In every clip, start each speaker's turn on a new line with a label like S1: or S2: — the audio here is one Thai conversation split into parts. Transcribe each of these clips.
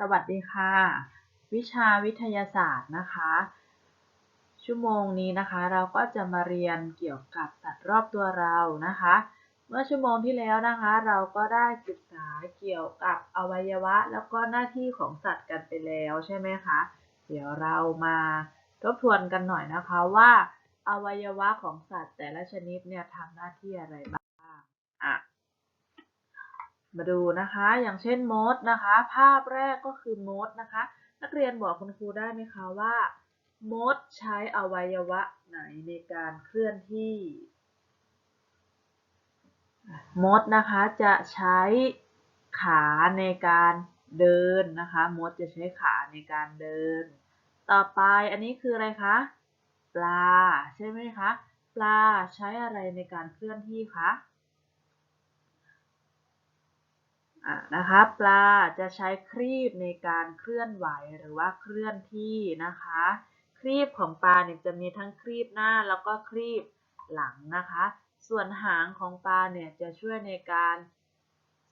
S1: สวัสดีค่ะ วิชาวิทยาศาสตร์นะคะ ชั่วโมงนี้นะคะเราก็จะมาเรียนเกี่ยวกับสัตว์รอบตัวเรานะคะ เมื่อชั่วโมงที่แล้วนะคะ เราก็ได้ศึกษาเกี่ยวกับอวัยวะ แล้วก็หน้าที่ของสัตว์กันไปแล้วใช่ไหมคะเดี๋ยวเรามาทบทวนกันหน่อยนะคะว่า อวัยวะของสัตว์แต่ละชนิดเนี่ยทำหน้าที่อะไรบ้าง มาดูนะคะ อย่างเช่นมดนะคะ ภาพแรกก็คือมดนะคะ นักเรียนบอกคุณครูได้ไหมคะว่ามดใช้อวัยวะไหนในการเคลื่อนที่ มดนะคะจะใช้ขาในการเดินนะคะ มดจะใช้ขาในการเดิน ต่อไปอันนี้คืออะไรคะปลาใช่ไหมคะ ปลาใช้อะไรในการเคลื่อนที่คะ อะ นะคะปลาจะใช้ครีบในการเคลื่อนไหวหรือว่าเคลื่อนที่นะคะ ครีบของปลาเนี่ยจะมีทั้งครีบหน้าแล้วก็ครีบหลังนะคะ ส่วนหางของปลาเนี่ยจะช่วยในการ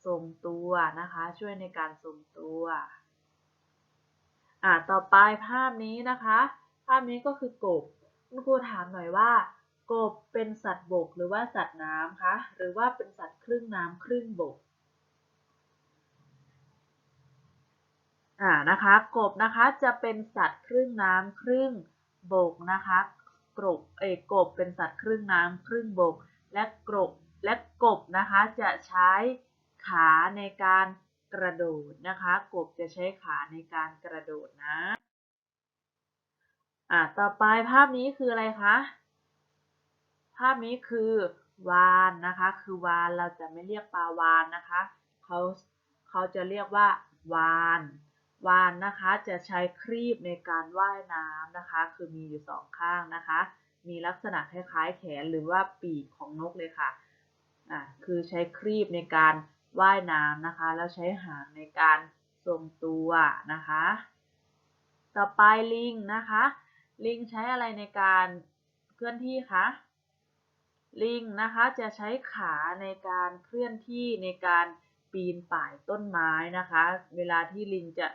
S1: ทรงตัวนะคะ ช่วยในการทรงตัวอะต่อไปภาพนี้นะคะ ภาพนี้ก็คือกบคุณครูถามหน่อยว่า กบเป็นสัตว์บกหรือว่าสัตว์น้ำคะหรือว่าเป็นสัตว์ครึ่งน้ำครึ่งบก อ่านะคะ กบนะคะจะเป็นสัตว์ครึ่งน้ำครึ่งบกนะคะกบเอกกบเป็นสัตว์ครึ่งน้ำครึ่งบก และกบและกบนะคะจะใช้ขาในการกระโดดนะคะ กบจะใช้ขาในการกระโดดนะอ่าต่อไปภาพนี้คืออะไรคะภาพนี้คือวานนะคะคือวานเราจะไม่เรียกปลาวานนะคะเขาเขาจะเรียกว่าวาน วานนะคะจะใช้ครีบในการว่ายน้ำนะคะ คือมีอยู่สองข้างนะคะ มีลักษณะคล้ายๆแขนหรือว่าปีกของนกเลยค่ะอ่าคือใช้ครีบในการว่ายน้ำนะคะ แล้วใช้หางในการทรงตัวนะคะ ต่อไปลิงนะคะ ลิงใช้อะไรในการเคลื่อนที่คะลิงนะคะจะใช้ขาในการเคลื่อนที่ในการปีนป่ายต้นไม้นะคะ เวลาที่ลิงจะ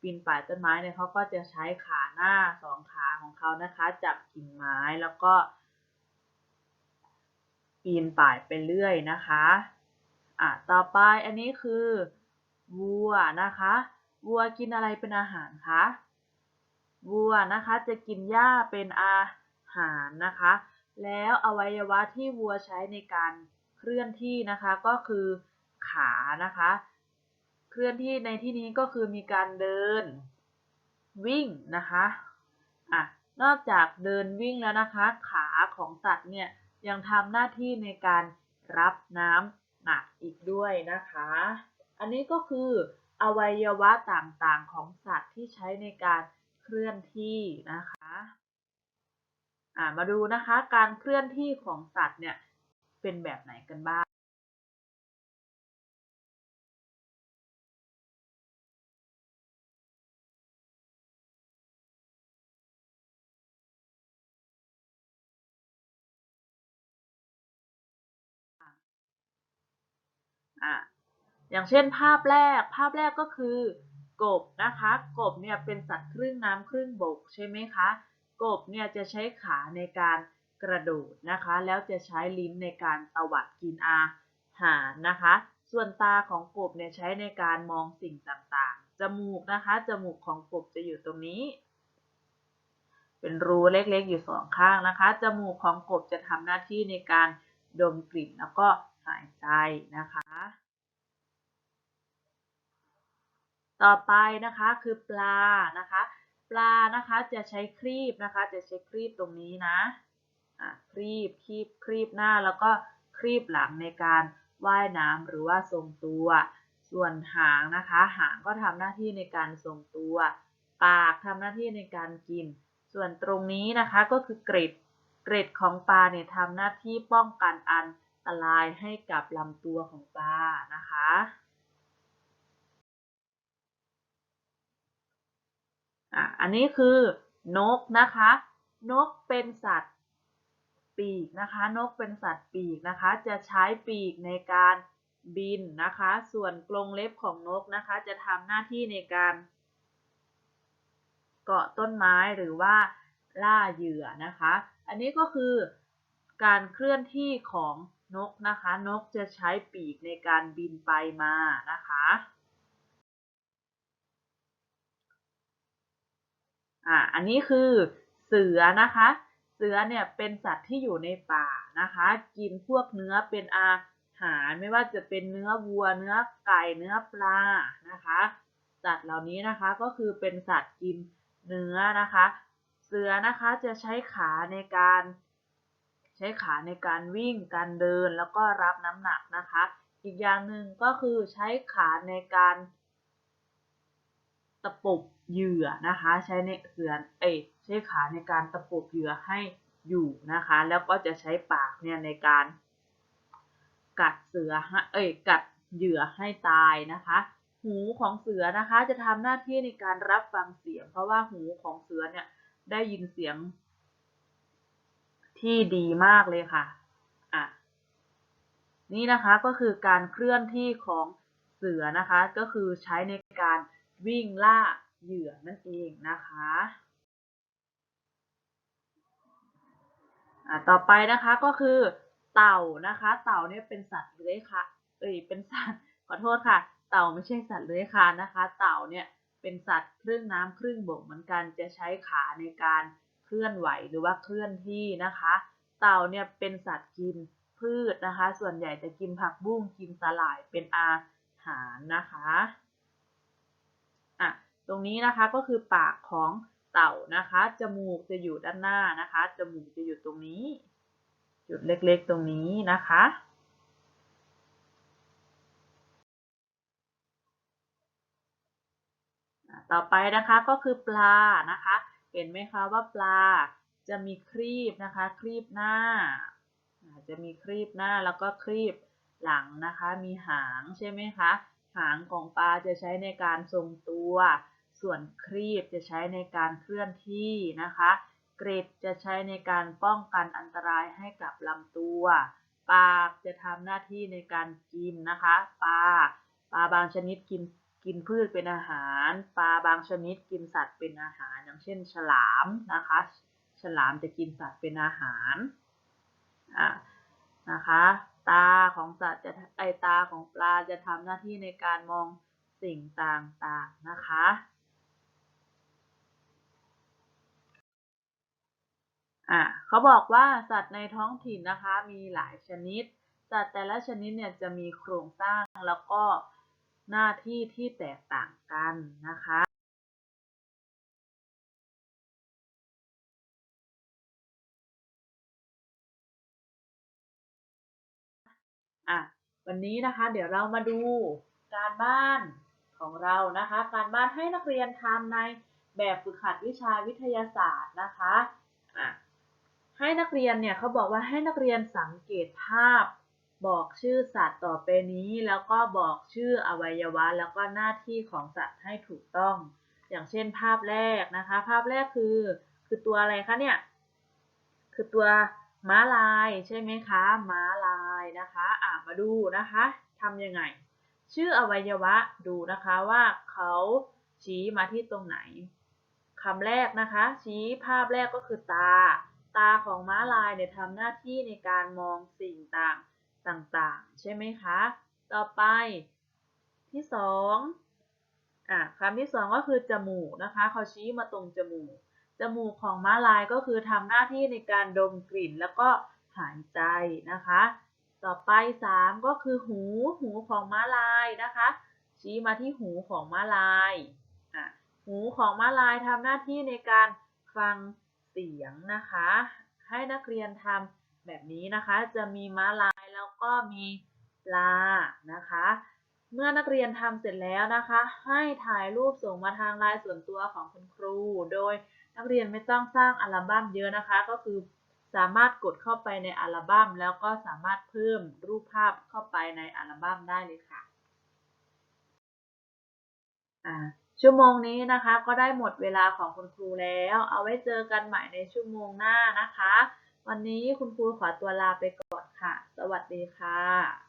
S1: ปีนป่ายต้นไม้เนี่ยเขาก็จะใช้ขาหน้าสองขาของเขานะคะ จับกิ่งไม้แล้วก็ ปีนป่ายไปเรื่อยนะคะอะต่อไปอันนี้คือวัวนะคะ วัวกินอะไรเป็นอาหารคะวัวนะคะจะกินหญ้าเป็นอาหารนะคะ แล้วอวัยวะที่วัวใช้ในการเคลื่อนที่นะคะก็คือขานะคะ ลื่อนที่ในที่นี้ก็คือมีการเดิน วิ่งนะคะอะนอกจากเดินวิ่งแล้วนะคะ ขาของสัตว์เนี่ยยังทำหน้าที่ในการรับน้ำหนักอีกด้วยนะคะ อันนี้ก็คืออวัยวะต่างๆของสัตว์ที่ใช้ในการเคลื่อนที่นะคะมาดูนะคะการเคลื่อนที่ของสัตว์เนี่ยเป็นแบบไหนกันบ้าง อะอย่างเช่นภาพแรกภาพแรกก็คือกบนะคะกบเนี่ยเป็นสัตว์ครึ่งน้ำครึ่งบกใช่ไหมคะกบเนี่ยจะใช้ขาในการกระโดดนะคะ แล้วจะใช้ลิ้นในการตวัดกินอาหารนะคะ ส่วนตาของกบเนี่ยใช้ในการมองสิ่งต่างๆ จมูกนะคะ จมูกของกบจะอยู่ตรงนี้ เป็นรูเล็กๆอยู่สองข้างนะคะ จมูกของกบจะทำหน้าที่ในการดมกลิ่นแล้วก็ หายใจนะคะ ต่อไปนะคะคือปลานะคะ ปลานะคะจะใช้ครีบนะคะ จะใช้ครีบตรงนี้นะอะครีบครีบครีบหน้าแล้วก็ครีบหลังในการว่ายน้ำหรือว่าทรงตัว ส่วนหางนะคะ หางก็ทำหน้าที่ในการทรงตัว ปากทำหน้าที่ในการกิน ส่วนตรงนี้นะคะก็คือเกร็ดเกร็ดของปลาเนี่ยทำหน้าที่ป้องกันอัน ตรายให้กับลำตัวของปลานะคะอะอันนี้คือนกนะคะ นกเป็นสัตว์ปีกนะคะ นกเป็นสัตว์ปีกนะคะ จะใช้ปีกในการบินนะคะ ส่วนกรงเล็บของนกนะคะ จะทำหน้าที่ในการ เกาะต้นไม้หรือว่าล่าเหยื่อนะคะ อันนี้ก็คือการเคลื่อนที่ของ นกนะคะ นกจะใช้ปีกในการบินไปมานะคะอ่าอันนี้คือเสือนะคะ เสือเนี่ยเป็นสัตว์ที่อยู่ในป่านะคะ กินพวกเนื้อเป็นอาหารไม่ว่าจะเป็นเนื้อวัว เนื้อไก่เนื้อปลานะคะสัตว์เหล่านี้นะคะก็คือเป็นสัตว์กินเนื้อนะคะ เสือนะคะจะใช้ขาในการ ใช้ขาในการวิ่ง การเดินแล้วก็รับน้ำหนักนะคะ อีกอย่างหนึ่งก็คือใช้ขาในการ ตะปบเหยื่อนะคะ ใช้ในเสือนเอยใช้ขาในการตะปบเหยื่อให้อยู่นะคะ แล้วก็จะใช้ปากเนี่ยในการ กัดเสือเอ้ยกัดเหยื่อให้ตายนะคะ หูของเสือนะคะจะทำหน้าที่ในการรับฟังเสียง เพราะว่าหูของเสือเนี่ยได้ยินเสียง ที่ดีมากเลยค่ะอะ นี่นะคะก็คือการเคลื่อนที่ของเสือนะคะ ก็คือใช้ในการวิ่งล่าเหยื่อนั่นเองนะคะอะต่อไปนะคะก็คือเต่านะคะ เต่าเนี่ยเป็นสัตว์เลื้อยคลานเอ้ยเป็นสัตว์ขอโทษค่ะ เต่าไม่ใช่สัตว์เลื้อยคลานนะคะ เต่าเนี่ยเป็นสัตว์ครึ่งน้ำครึ่งบกเหมือนกันจะใช้ขาในการ เคลื่อนไหวหรือว่าเคลื่อนที่นะคะ เต่าเนี่ยเป็นสัตว์กินพืชนะคะ ส่วนใหญ่จะกินผักบุ้งกินสาหร่ายเป็นอาหารนะคะอะตรงนี้นะคะก็คือปากของเต่านะคะ จมูกจะอยู่ด้านหน้านะคะ จมูกจะอยู่ตรงนี้ จุดเล็กๆตรงนี้นะคะ ต่อไปนะคะก็คือปลานะคะ เห็นไหมคะว่าปลาจะมีครีบนะคะ ครีบหน้า จะมีครีบหน้าแล้วก็ครีบหลังนะคะ มีหางใช่ไหมคะ หางของปลาจะใช้ในการทรงตัว ส่วนครีบจะใช้ในการเคลื่อนที่นะคะ เกรดจะใช้ในการป้องกันอันตรายให้กับลำตัว ปากจะทำหน้าที่ในการกินนะคะ ปลา ปลาบางชนิดกิน กินพืชเป็นอาหาร ปลาบางชนิดกินสัตว์เป็นอาหาร อย่างเช่น ฉลามนะคะ ฉลามจะกินสัตว์เป็นอาหารอะนะคะ ตาของสัตว์จะไอตาของปลาจะทำหน้าที่ในการมองสิ่งต่างๆนะคะอะเขาบอกว่าสัตว์ในท้องถิ่นนะคะมีหลายชนิด สัตว์แต่ละชนิดเนี่ยจะมีโครงสร้างแล้วก็ หน้าที่ที่แตกต่างกันนะคะอะวันนี้นะคะเดี๋ยวเรามาดูการบ้านของเรานะคะ การบ้านให้นักเรียนทำในแบบฝึกหัดวิชาวิทยาศาสตร์นะคะอะให้นักเรียนเนี่ยเขาบอกว่าให้นักเรียนสังเกตภาพ บอกชื่อสัตว์ต่อไปนี้ แล้วก็บอกชื่ออวัยวะ แล้วก็หน้าที่ของสัตว์ให้ถูกต้อง อย่างเช่นภาพแรกนะคะ ภาพแรกคือ คือตัวอะไรคะเนี่ย คือตัวม้าลายใช่ไหมคะ ม้าลายนะคะอะมาดูนะคะทำยังไง ชื่ออวัยวะดูนะคะว่าเขาชี้มาที่ตรงไหนคำแรกนะคะ ชี้ภาพแรกก็คือตา ตาของม้าลายเนี่ยทำหน้าที่ในการมองสิ่งต่าง ต่างๆ ใช่ไหมคะ ต่อไปที่สองอะคำที่สองก็คือจมูกนะคะเขาชี้มาตรงจมูก จมูกของม้าลายก็คือทำหน้าที่ในการดมกลิ่นแล้วก็หายใจนะคะ ต่อไปสามก็คือหูหูของม้าลายนะคะ ชี้มาที่หูของม้าลายอะหูของม้าลายทำหน้าที่ในการฟังเสียงนะคะ ให้นักเรียนทำ แบบนี้นะคะ จะมีม้าลายแล้วก็มีปลานะคะ เมื่อนักเรียนทำเสร็จแล้วนะคะ ให้ถ่ายรูปส่งมาทางไลน์ส่วนตัวของคุณครู โดยนักเรียนไม่ต้องสร้างอัลบั้มเยอะนะคะ ก็คือสามารถกดเข้าไปในอัลบั้มแล้วก็สามารถเพิ่มรูปภาพเข้าไปในอัลบั้มได้เลยค่ะชั่วโมงนี้นะคะก็ได้หมดเวลาของคุณครูแล้ว เอาไว้เจอกันใหม่ในชั่วโมงหน้านะคะ วันนี้คุณครูขอตัวลาไปก่อนค่ะ สวัสดีค่ะ